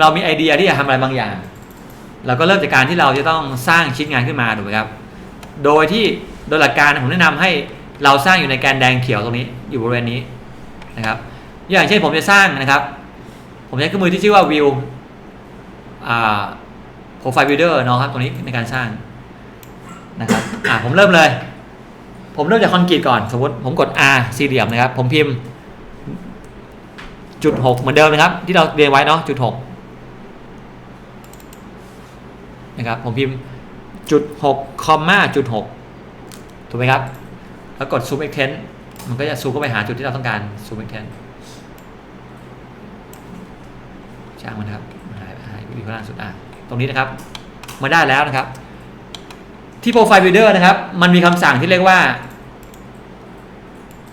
เรามีไอเดียที่จะทำอะไรบางอย่าง เราก็เริ่มจากการที่เราจะต้องสร้างชิ้นงานขึ้นมาถูกไหมครับ โดยที่โดยหลักการผมแนะนำให้เราสร้างอยู่ในแกนแดงเขียวตรงนี้อยู่บริเวณนี้นะครับ อย่างเช่นผมจะสร้างนะครับ ผมใช้เครื่องมือที่ชื่อว่า view อ่า profile builder เนาะครับตรงนี้ในการสร้างนะครับอ่าผมเริ่มเลย ผมเริ่มจากคอนกรีตก่อนสมมติผมกด R สี่เหลี่ยมนะครับ ผมพิมพ์จุดหกเหมือนเดิมนะครับ ที่เราเรียนไว้เนาะจุดหก นะครับผมพิมพ์จุดหกคอมมาจุดหกถูกไหมครับ แล้วกด zoom extend มันก็จะซูมเข้าไปหาจุดที่เราต้องการ zoom extend ช่างมันครับหายหายอยู่ข้างล่างสุดอะตรงนี้นะครับ มาได้แล้วนะครับ ที่ profile builder นะครับ มันมีคำสั่งที่เรียกว่า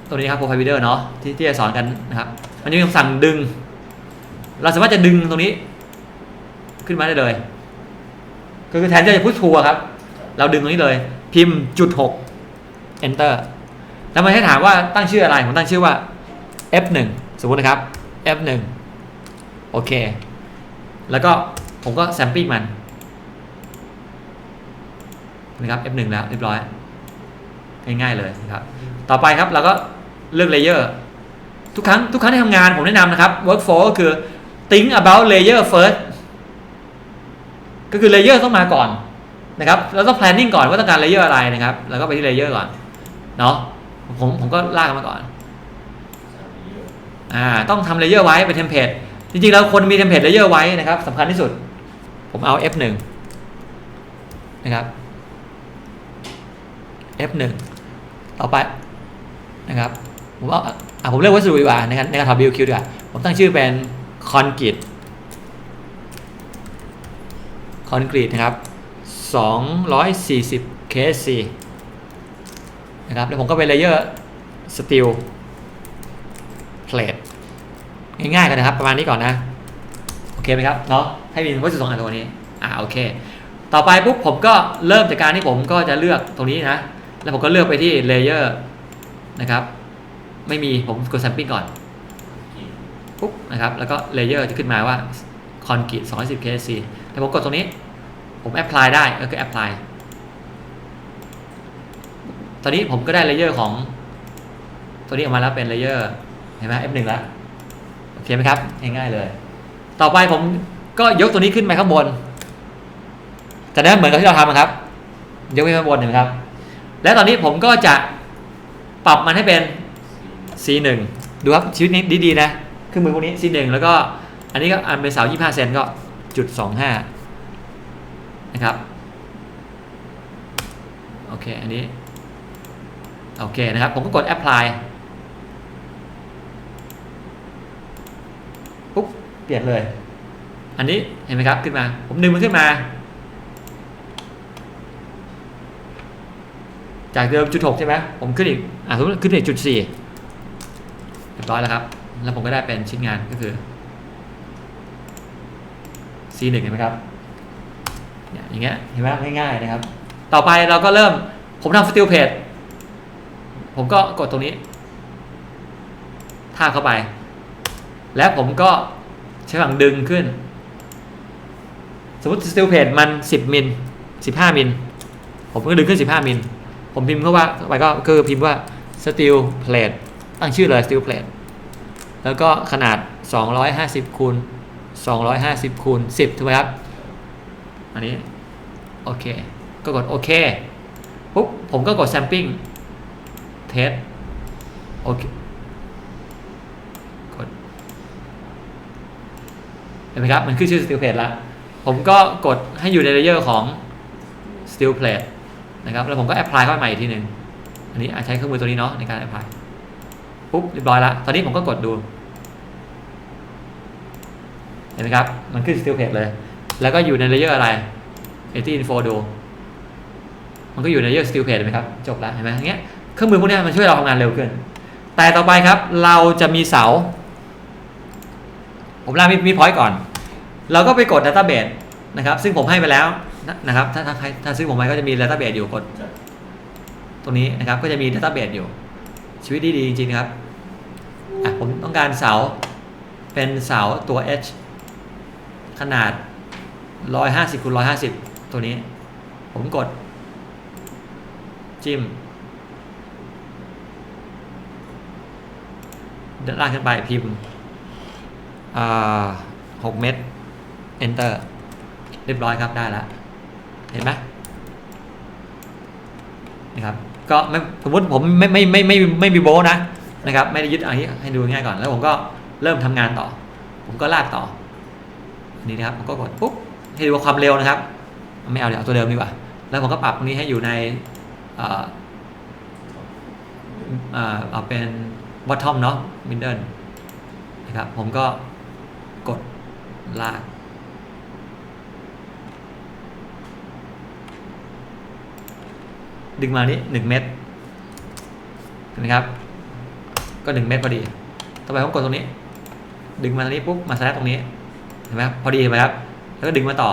ตัวนี้ครับ profile builder เนาะที่ที่จะสอนกันนะครับ มันจะมีคำสั่งดึง เราสามารถจะดึงตรงนี้ ขึ้นมาได้เลย ก็คือแทนที่จะพุททัวครับ เราดึงตรงนี้เลย พิมพ์จุดหก enter แล้วมันให้ถามว่าตั้งชื่ออะไร ผมตั้งชื่อว่า f1 สมมตินะครับ f1 โอเค แล้วก็ผมก็แซมปิ้งมันนะครับ f1 แล้วเรียบร้อยง่ายๆเลยนะครับ ต่อไปครับเราก็เลือกเลเยอร์ทุกครั้งทุกครั้งที่ทำงานผมแนะนำนะครับ workflow ก็คือ think about layer first ก็คือเลเยอร์ต้องมาก่อนนะครับเราต้อง planning ก่อนว่าต้องการเลเยอร์อะไรนะครับ แล้วก็ไปที่เลเยอร์ก่อนเนาะผมผมก็ลากมาก่อนอ่าต้องทำเลเยอร์ไว้เป็นเทมเพลตจริงๆแล้วคนมีเทมเพลตเลเยอร์ไว้นะครับสำคัญที่สุด ผมเอา F1 นะครับ F1 ต่อไปนะครับผมเอาผมเลือกวัสดุดีกว่าในการในการทำ BQ ดีกว่าผมตั้งชื่อเป็นคอนกรีต คอนกรีตนะครับ 240 KSC นะครับแล้วผมก็ไปเลเยอร์สตีลเพลทง่ายๆกันนะครับ ประมาณนี้ก่อนนะ โอเคไหมครับเนาะให้มีวัสดุสองอันตัวนี้ อ่าโอเค ต่อไปปุ๊บผมก็เริ่มจากการที่ผมก็จะเลือกตรงนี้นะ แล้วผมก็เลือกไปที่เลเยอร์นะครับ ไม่มีผมกด sampling ก่อนปุ๊บนะครับ แล้วก็เลเยอร์จะขึ้นมาว่า คอนกรีต210 KSC แต่ผมกดตรงนี้ ผม apply ได้ก็คือ apply ตอนนี้ผมก็ได้เลเยอร์ของ ตัวนี้ออกมาแล้วเป็นเลเยอร์เห็นไหม F1 แล้วโอเคไหมครับ ง่ายๆเลย ต่อไปผมก็ยกตัวนี้ขึ้นไปข้างบนแต่นั้นเหมือนกับที่เราทำครับ ยกไปข้างบนหนไหมครับ และตอนนี้ผมก็จะปรับมันให้เป็น C1 ดูครับชีวิตนี้ดีๆนะเครื่องมือพวกนี้ C1 แล้วก็ อันนี้ก็อันเป็นเสา25เซนก็จุด25นะครับ โอเค อันนี้ โอเคนะครับ ผมก็กด apply ปุ๊บ เปลี่ยนเลย อันนี้เห็นไหมครับขึ้นมา ผมดึงมันขึ้นมา จากเดิมจุดหกใช่ไหมผมขึ้นอีก อะสมมติขึ้นอีกจุดสี่เรียบร้อยแล้วครับ แล้วผมก็ได้เป็นชิ้นงานก็คือ C1 เห็นไหมครับเนี่ยอย่างเงี้ยเห็นไหมง่ายๆนะครับ ต่อไปเราก็เริ่มผมทำสติลเพจผมก็กดตรงนี้ท่าเข้าไป แล้วผมก็ใช้ฝั่งดึงขึ้น สมมติสติลเพจมัน 10 มิล 15 มิล ผมก็ดึงขึ้น 15 มิล ผมพิมพ์เข้าว่าไปก็คือพิมพ์ว่า steel plate ตั้งชื่อเลย steel plate แล้วก็ขนาด 250คูณ 250คูณ10ถูกไหมครับ อันนี้ โอเค ก็กดโอเค ปุ๊บ ผมก็กด sampling test โอเค กด เห็นไหมครับ มันขึ้นชื่อ steel plate ล้วผมก็กดให้อยู่ในเลเยอร์ของ steel plate นะครับ แล้วผมก็ apply เข้าไปใหม่อีกทีหนึ่งอันนี้อาจใช้เครื่องมือตัวนี้เนาะในการ apply ปุ๊บ เรียบร้อยล้วตอนนี้ผมก็กดดู เห็นไหมครับ มันขึ้น steel plate เลย แล้วก็อยู่ในเลเยอร์อะไร AT info ดู มันก็อยู่ในเลเยอร์ steel plate เห็นไหมครับ จบแล้วเห็นไหมอย่างเงี้ย เครื่องมือพวกนี้มันช่วยเราทำงานเร็วขึ้น แต่ต่อไปครับ เราจะมีเสา ผมลามีมีพอยต์ก่อน เราก็ไปกด database นะครับ ซึ่งผมให้ไปแล้วนะครับ ถ้าถ้าใครถ้าซื้อผมไปก็จะมี database อยู่กด ตรงนี้นะครับ ก็จะมี database อยู่ ชีวิตดีๆจริงๆครับ อะ ผมต้องการเสา เป็นเสาตัว h ขนาด 150คูณ150 ตัวนี้ ผมกด จิ้มด้านล่างขึ้นไปพิมพ์อ่า6เม็ด enter เรียบร้อยครับได้แล้ว เห็นไหมนะครับ ก็ไม่สมมติผมไม่ไม่ไม่ไม่ไม่มีโบนะนะครับ ไม่ได้ยึดอันนี้ให้ดูง่ายก่อน แล้วผมก็เริ่มทำงานต่อ ผมก็ลากต่อ นี้นะครับก็กดปุ๊บให้ดูความเร็วนะครับ ไม่เอาเดี๋ยวเอาตัวเดิมดีกว่า แล้วผมก็ปรับตรงนี้ให้อยู่ในเอ่อเอาเป็น bottom เนาะ middle นะครับผมก็กดลากดึงมานี้หนึ่งเม็ดเห็นไหมครับ ก็หนึ่งเม็ดพอดี ต่อไปผมกดตรงนี้ ดึงมาตรงนี้ปุ๊บมาแซะตรงนี้ เห็นไหมครับพอดีเห็นไหมครับ แล้วก็ดึงมาต่อ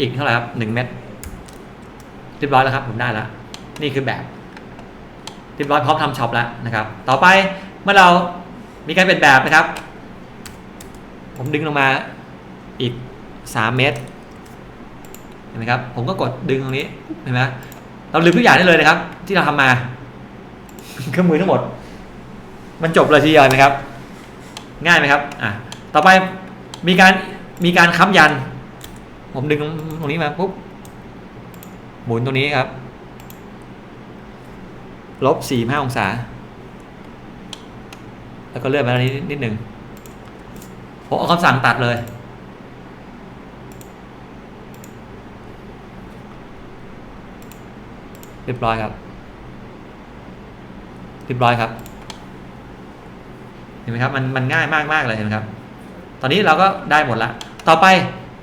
อีกเท่าไหร่ครับหนึ่งเม็ดเรียบร้อยแล้วครับผมได้แล้วนี่คือแบบเรียบร้อยพร้อมทำช็อปแล้วนะครับ ต่อไปเมื่อเรามีการเป็นแบบนะครับ ผมดึงลงมาอีกสามเมตรเห็นไหมครับ ผมก็กดดึงตรงนี้เห็นไหมเราลืมทุกอย่างได้เลยนะครับ ที่เราทำมาเครื่องมือทั้งหมด มันจบเลยทีเดียวนไหมครับ ง่ายไหมครับอะต่อไปมีการ มีการค้ำยัน ผมดึงตรงนี้มาปุ๊บหมุนตรงนี้ครับลบสี่ห้าองศา แล้วก็เลื่อนไปทานี้นิดหนึ่งผมเอาคำสั่งตัดเลย เรียบร้อยครับ เรียบร้อยครับ เห็นไหมครับ มันมันง่ายมากมากเลยเห็นไหมครับ ตอนนี้เราก็ได้หมดละ ต่อไป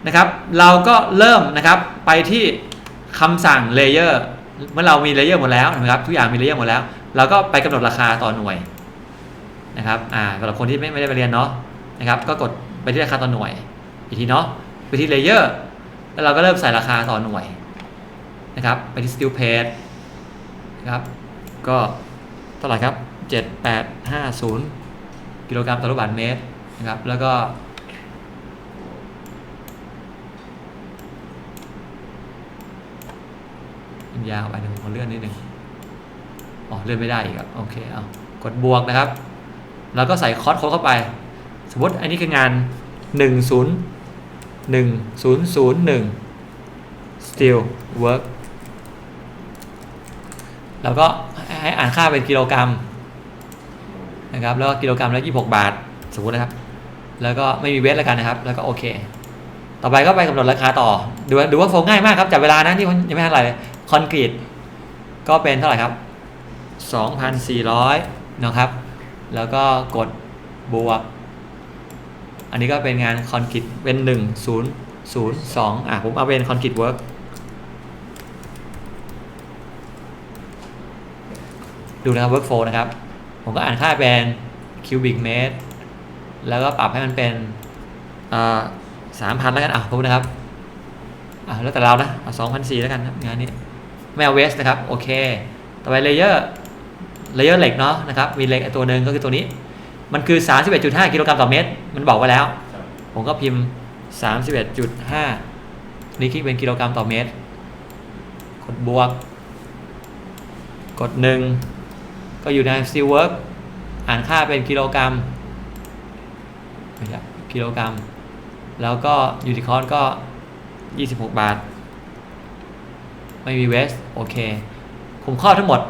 นะครับ เราก็เริ่มนะครับไปที่คำสั่งเลเยอร์เมื่อเรามีเลเยอร์หมดแล้วนะครับ ทุกอย่างมีเลเยอร์หมดแล้ว เราก็ไปกำหนดราคาต่อหน่วยนะครับอ่าสำหรับคนที่ไม่ไม่ได้ไปเรียนเนาะนะครับ ก็กดไปที่ราคาต่อหน่วย อีกทีเนาะไปที่เลเยอร์แล้วเราก็เริ่มใส่ราคาต่อหน่วยนะครับ ไปที่ steel page นะครับ ก็เท่าไหร่ครับ 7850 กิโลกรัมต่อลูกบาศก์เมตรนะครับ แล้วก็ ยาวไปหนึ่งผมเลื่อนนิดหนึ่งอ๋อเลื่อนไม่ได้อีกครับโอเคเอากดบวกนะครับ แล้วก็ใส่คอร์สโค้ดเข้าไป สมมติอันนี้คืองาน 1 0 1 0 0 1 still work แล้วก็ให้อ่านค่าเป็นกิโลกรัมนะครับแล้วก็กิโลกรัมละ26 บาท สมมตินะครับ แล้วก็ไม่มีเวทแล้วกันนะครับ แล้วก็โอเค ต่อไปก็ไปกำหนดราคาต่อ ดูดูว่าโฟง่ายมากครับจับเวลานะที่ยังไม่ทันไรเลย คอนกรีตก็เป็นเท่าไหร่ครับ 2,400นะครับ แล้วก็กดบวก อันนี้ก็เป็นงานคอนกรีตเป็น 1 0 0 2อะผมเอาเป็นคอนกรีตเวิร์กดูนะครับ workflow นะครับ ผมก็อ่านค่าเป็น cubic meter แล้วก็ปรับให้มันเป็นสามพันแล้วกันอะผมนะครับอะแล้วแต่เรานะสองพันสี่แล้วกันครับงานนี้ ไม่เอาเวสนะครับโอเค ต่อไปเลเยอร์เลเยอร์เหล็กเนาะนะครับมีเหล็กตัวหนึ่งก็คือตัวนี้ มันคือ 31.5 กิโลกรัมต่อเมตร มันบอกไว้แล้ว ผมก็พิมพ์ 31.5 นี่คิดเป็นกิโลกรัมต่อเมตร กดบวก กดหนึ่งก็อยู่ใน steel work อ่านค่าเป็นกิโลกรัมนะครับกิโลกรัม แล้วก็ยูนิคอนก็ 26 บาท ไม่มีเวสโอเคผมข้อทั้งหมด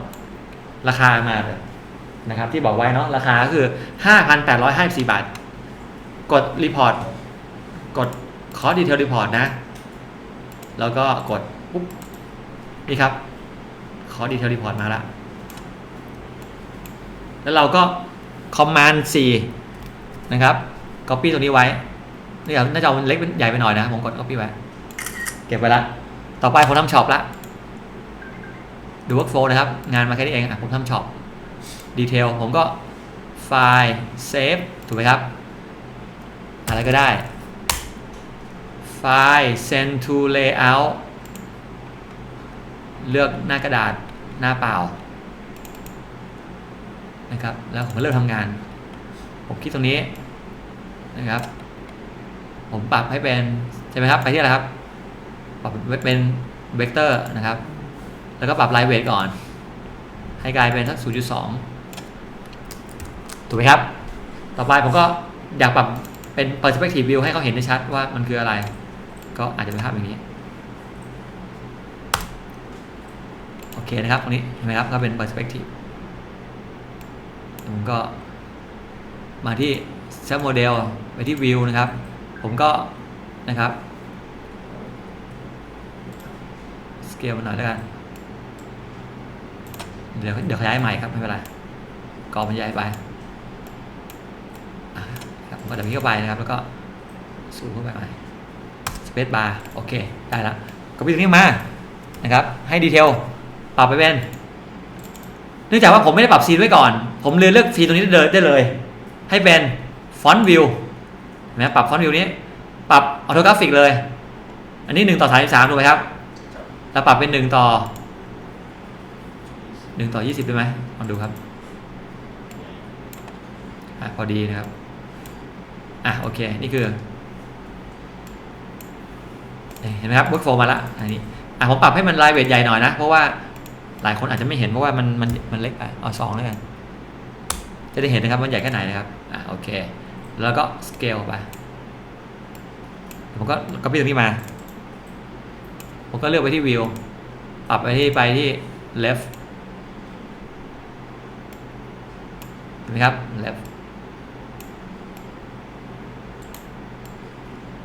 ราคามาเลยนะครับที่บอกไว้เนาะราคาคือ 5,854 บาท กดรีพอร์ตกดคอร์ดีเทลรีพอร์ตนะ แล้วก็กดปุ๊บนี่ครับคอร์ดีเทลรีพอร์ตมาแล้วแล้วเราก็คอมมานด์4นะครับ Copy ตรงนี้ไว้นี่น่าจะเอาเล็กเป็นใหญ่ไปหน่อยนะ ผมกด copy ไว้ เก็บไว้ละ ต่อไปผมทำช็อปละ ดู workflow นะครับ งานมาแค่นี้เองอะผมทำช็อปดีเทลผมก็ไฟล์เซฟถูกไหมครับ อะไรก็ได้ ไฟล์ send to layout เลือกหน้ากระดาษหน้าเปล่านะครับ แล้วผมก็เริ่มทำงาน ผมคลิกตรงนี้นะครับ ผมปรับให้เป็น ใช่ไหมครับ ไปที่อะไรครับ ปรับเป็นเวกเตอร์นะครับ แล้วก็ปรับไลท์เวทก่อน ให้กลายเป็นสัก 0.2 ถูกไหมครับ ต่อไปผมก็อยากปรับเป็น perspective view ให้เขาเห็นได้ชัดว่ามันคืออะไร ก็อาจจะเป็นภาพอย่างนี้ โอเคนะครับตรงนี้เห็นไหมครับก็เป็น perspective ผมก็มาที่ set model ไปที่ view นะครับ ผมก็นะครับ scale มันหน่อยแล้วกัน เดี๋ยวเดี๋ยวขยายใหม่ครับไม่เป็นไรกรอบมันใหญ่ไปครับผมก็จะมีเข้าไปนะครับ แล้วก็สูงเข้าไปใหม่ space bar โอเค ได้แล้วก็ไปตรงนี้มานะครับ ให้ดีเทลปรับไปเป็นเนื่องจากว่าผมไม่ได้ปรับซีนไว้ก่อน ผมเลยเลือกซีนตรงนี้ได้เลยได้เลยให้เป็นฟอนต์วิวนะปรับฟอนต์วิวนี้ ปรับออโตกราฟิกเลย อันนี้หนึ่งต่อสามสามถูกไหมครับ แล้วปรับเป็นหนึ่งต่อ หนึ่งต่อยี่สิบได้ไหมลองดูครับอะพอดีนะครับ อะโอเค นี่คือ เห็นไหมครับ workflow มาละอันนี้ อะผมปรับให้มันรายเวทใหญ่หน่อยนะ เพราะว่าหลายคนอาจจะไม่เห็นเพราะว่ามันมันมันเล็กไปเอาสองแล้วกัน จะได้เห็นนะครับมันใหญ่แค่ไหนนะครับ อะโอเค แล้วก็ scale ไป ผมก็ก็พี่ตรงนี้มา ผมก็เลือกไปที่ view ปรับไปที่ไปที่ left เห็ นไหมครับ left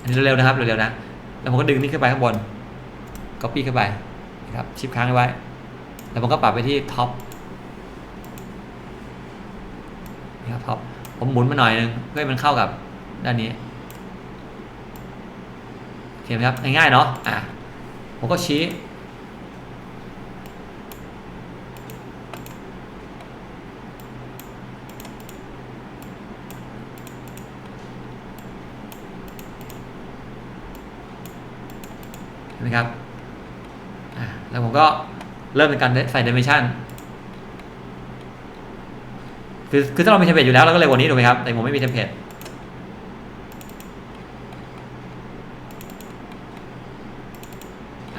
อันนี้เร็วๆนะครับเร็วๆนะแล้วผมก็ดึงนี่ขึ้นไปข้างบน copy ขึ้นไปนะครับชิปค้างไว้ แล้วผมก็ปรับไปที่ top นี่ครับ top ผมหมุนมาหน่อยนึงเพื่อให้มันเข้ากับด้านนี้โอเคไหมครับง่ายๆเนาะอะผมก็ชี้ นไหมครับแล้วผมก็เริ่มเป็นการใส่ dimension คือคือถ้าเรามีเทมเพลตอยู่แล้วเราก็เร็วกว่านี้ถูกไหมครับ แต่ผมไม่มีเทมเพลต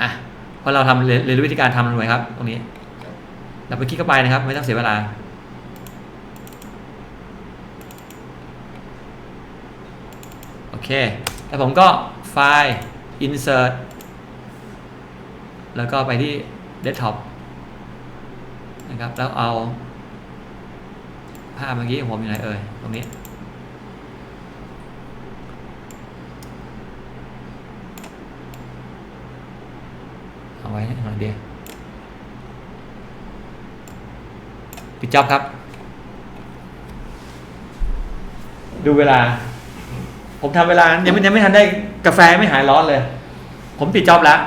อะพอเราทำเรียนเรียนรู้วิธีการทำมันไว้ครับ ตรงนี้ เราไปคลิกเข้าไปนะครับ ไม่ต้องเสียเวลาโอเค แล้วผมก็ไฟล์ insert แล้วก็ไปที่ desktop นะครับแล้วเอาภาพเมื่อกี้ของผมอยู่ไหนเอ่ยตรงนี้ เอาไว้หน่อยเดียวปิดจ็อบครับ ดูเวลา ผมทำเวลายังไม่ยังไม่ทันได้กาแฟไม่หายร้อนเลย ผมปิดจ็อบแล้ว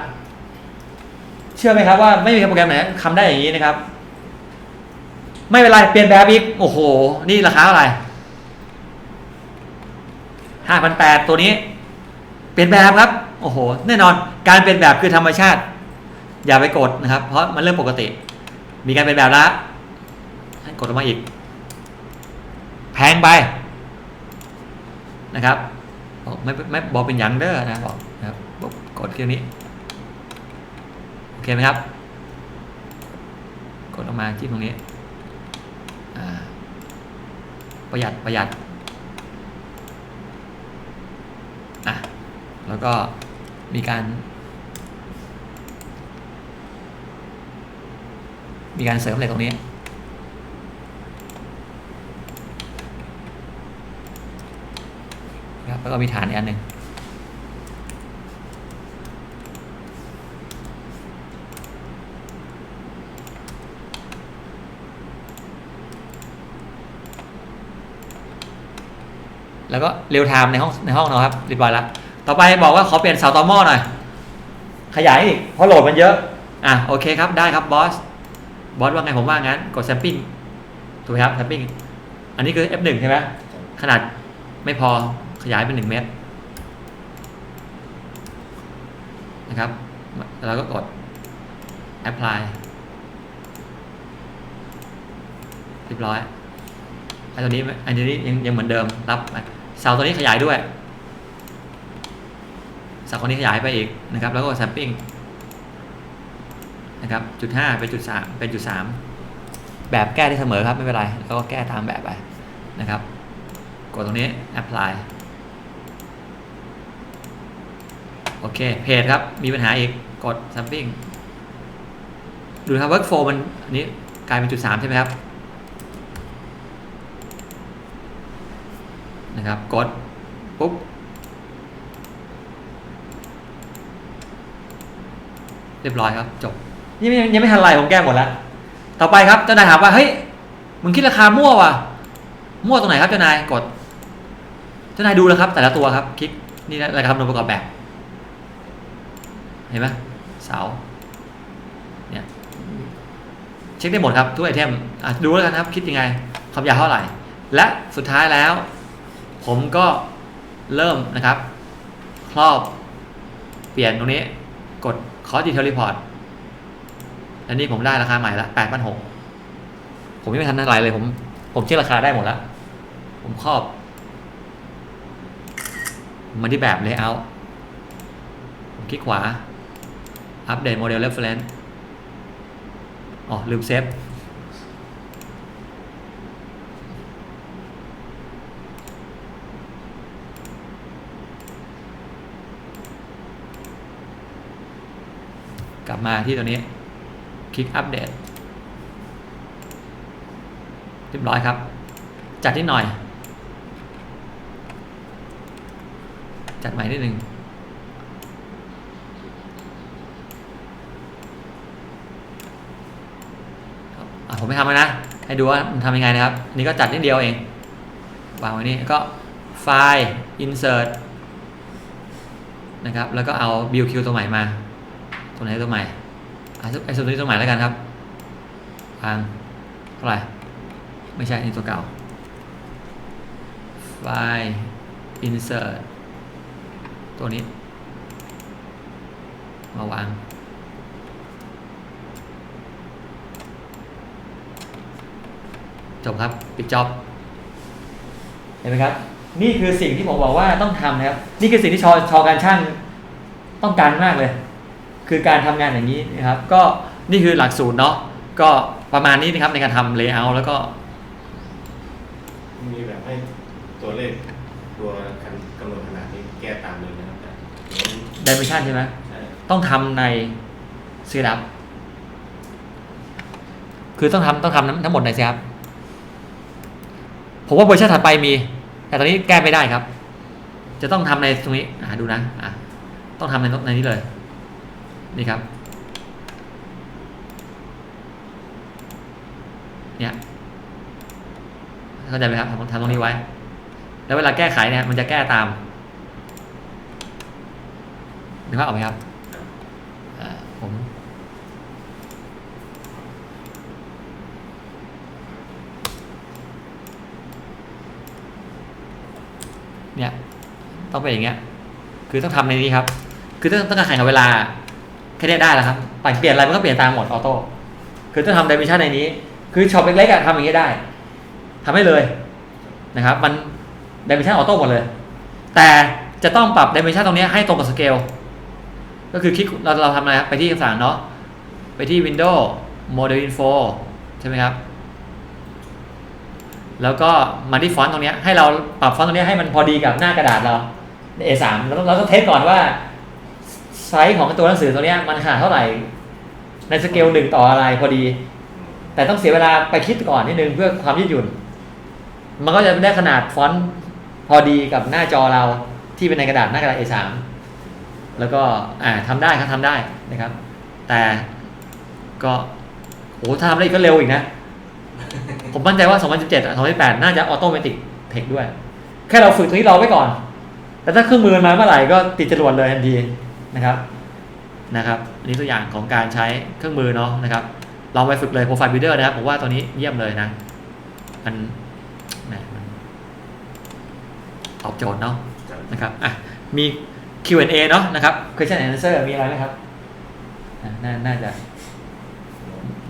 ชื่อไหมครับว่าไม่มีโปรแกรมไหนทำได้อย่างนี้นะครับ ไม่เป็นไรเปลี่ยนแบบอีกโอ้โห นี่ราคาเท่าไรห้าพันแปดตัวนี้ เปลี่ยนแบบครับ โอ้โห แน่นอนการเปลี่ยนแบบคือธรรมชาติ อย่าไปกดนะครับ เพราะมันเรื่องปกติ มีการเปลี่ยนแบบแล้วให้กดลงมาอีก แพงไปนะครับบอกไม่ไม่บอกเป็นหยังเด้อนะบอกนะครับกกดที่นี้ เคไหมครับ กดออกมาที่ตรงนี้ประหยัดประหยัดอะแล้วก็มีการ มีการเสริมอะไรตรงนี้ครับแล้วก็มีฐานอีกอันหนึ่ง แล้วก็เรียวไทม์ในห้องในห้องนะครับเรียบร้อยแล้วต่อไปบอกว่าขอเปลี่ยนเสาต่อหม้อหน่อย ขยายอีกเพราะโหลดมันเยอะ อะโอเคครับได้ครับบอสบอสว่าไงผมว่างั้นกดแซมปิ้งถูกไหมครับแซมปิ้งอันนี้คือ F1 ใช่ไหมขนาดไม่พอขยายเป็น 1 เมตรนะครับแล้วก็กด apply เรียบร้อยไอ้ตัวนี้อันนี้ยังยังเหมือนเดิมรับ เสาตัวนี้ขยายด้วยจาคนนี้ขยายไปอีกนะครับ แล้วก็ sampling นะครับจุดห้าเป็นจุดสามเป็นจุดสามแบบแก้ได้เสมอครับไม่เป็นไร แล้วก็แก้ตามแบบไปนะครับ กดตรงนี้ apply โอเคเพจครับ มีปัญหาอีกกด sampling ดูครับ workflow มันอันนี้กลายเป็นจุดสามใช่ไหมครับ นะครับ กดปุ๊บ เรียบร้อยครับ จบยังไม่ยังไม่ทันไรผมแก้หมดแล้ว ต่อไปครับเจ้านายถามว่า เฮ้ย มึงคิดราคามั่วว่ะ มั่วตรงไหนครับเจ้านาย กด เจ้านายดูแล้วครับ แต่ละตัวครับ คลิก นี่นะรายการคำนวณประกอบแบบ เห็นไหมเสา เนี่ยเช็คได้หมดครับทุกไอเทมอะดูแล้วกันครับ คิดยังไงความยาวเท่าไหร่ และสุดท้ายแล้ว ผมก็เริ่มนะครับ ครอบเปลี่ยนตรงนี้ กด cost detail report อันนี้ผมได้ราคาใหม่ละแปดพันหกผมยังไม่ทันอะไรเลยผม ผมเช็คราคาได้หมดแล้ว ผมครอบมาที่แบบ layout ผมคลิกขวา อัปเดตโมเดล reference อ๋อ ลืมเซฟ มาที่ตัวนี้ คลิกอัปเดตเรียบร้อยครับ จัดนิดหน่อย จัดใหม่นิดนึงอะผมไม่ทำแล้วนะ ให้ดูว่ามันทำยังไงนะครับ นี่ก็จัดนิดเดียวเอง วางไว้นี่ก็ไฟล์ insert นะครับ แล้วก็เอา BQ ตัวใหม่มา ตัวไหนตัวใหม่ไอ้ตัวนี้ตัวใหม่แล้วกันครับวางเท่าไหร่ไม่ใช่นี่ตัวเก่าไฟล์ insert ตัวนี้ มาวางจบครับ ปิดจ็อบเห็นไหมครับ นี่คือสิ่งที่ผมบอกว่าต้องทำนะครับ นี่คือสิ่งที่ชอชอการช่างต้องการมากเลย คือการทำงานอย่างนี้นะครับ ก็นี่คือหลักสูตรเนาะก็ประมาณนี้นะครับในการทำ layout แล้วก็ มีแบบให้ตัวเลขตัวกำหนดขนาดนี้แก้ตามเลยนะครับแต่ dimension ใช่ไหมใช่ต้องทำใน setup คือต้องทำต้องทำทั้งหมดใน setup ผมว่าเวอร์ชันถัดไปมี แต่ตอนนี้แก้ไม่ได้ครับ จะต้องทำในตรงนี้อ่าดูนะอ่าต้องทำในในนี้เลย นี่ครับ เนี่ยเข้าใจไหมครับทำทำตรงนี้ไว้ แล้วเวลาแก้ไขเนี่ยมันจะแก้ตามนึกภาพออกไหมครับผมเนี่ยต้องเป็นอย่างเงี้ย คือต้องทำในนี้ครับ คือต้องต้องการแข่งกับเวลา แค่นี้ได้แล้วครับปั่เปลี่ยนอะไรมันก็เปลี่ยนตามหมดออโต้คือต้องทำดิเมนชันในนี้ คือช็อปเล็กๆอะทำอย่างนี้ได้ทำให้เลยนะครับ มันดิเมนชันออโต้หมดเลย แต่จะต้องปรับดิเมนชันตรงนี้ให้ตรงกับสเกลก็คือคลิกเราเราทำอะไรครับไปที่คำสั่งเนาะไปที่ Windows Model Info ใช่ไหมครับแล้วก็มาที่ฟอนต์ตรงนี้ให้เราปรับฟอนต์ตรงนี้ให้มันพอดีกับหน้ากระดาษเราใน A3 เราต้องเราต้องเทสก่อนว่า ไซส์ของตัวหนังสือตัวเนี้ยมันขนาดเท่าไหร่ ในสเกลหนึ่งต่ออะไรพอดี แต่ต้องเสียเวลาไปคิดก่อนนิดนึงเพื่อความยืดหยุ่น มันก็จะได้ขนาดฟอนต์พอดีกับหน้าจอเราที่เป็นในกระดาษหน้ากระดาษ A3 แล้วก็อ่าทำได้ครับทำได้นะครับ แต่ก็โอ้ถ้าทำได้อีกก็เร็วอีกนะ ผมมั่นใจว่า 2017 2018 น่าจะออโตเมติกเทคด้วย แค่เราฝึกตรงนี้รอไว้ก่อน แต่ถ้าเครื่องมือมันมาเมื่อไหร่ก็ติดจรวดเลยทันที นะครับนะครับนนี้ตัวอย่างของการใช้เครื่องมือเนาะนะครับลองไปฝึกเลย Profile Builder นะครับผมว่าตัวนี้เยี่ยมเลยนะมันแหมมันตอบโจทย์เนาะนะครับอะมี Q&A เนาะนะครับ question and answer มีอะไรไหมครับน่าน่าจะ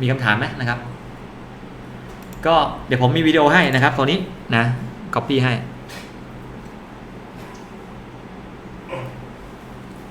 มีคำถามไหมนะครับ ก็เดี๋ยวผมมีวิดีโอให้นะครับตัวนี้นะ copy ให้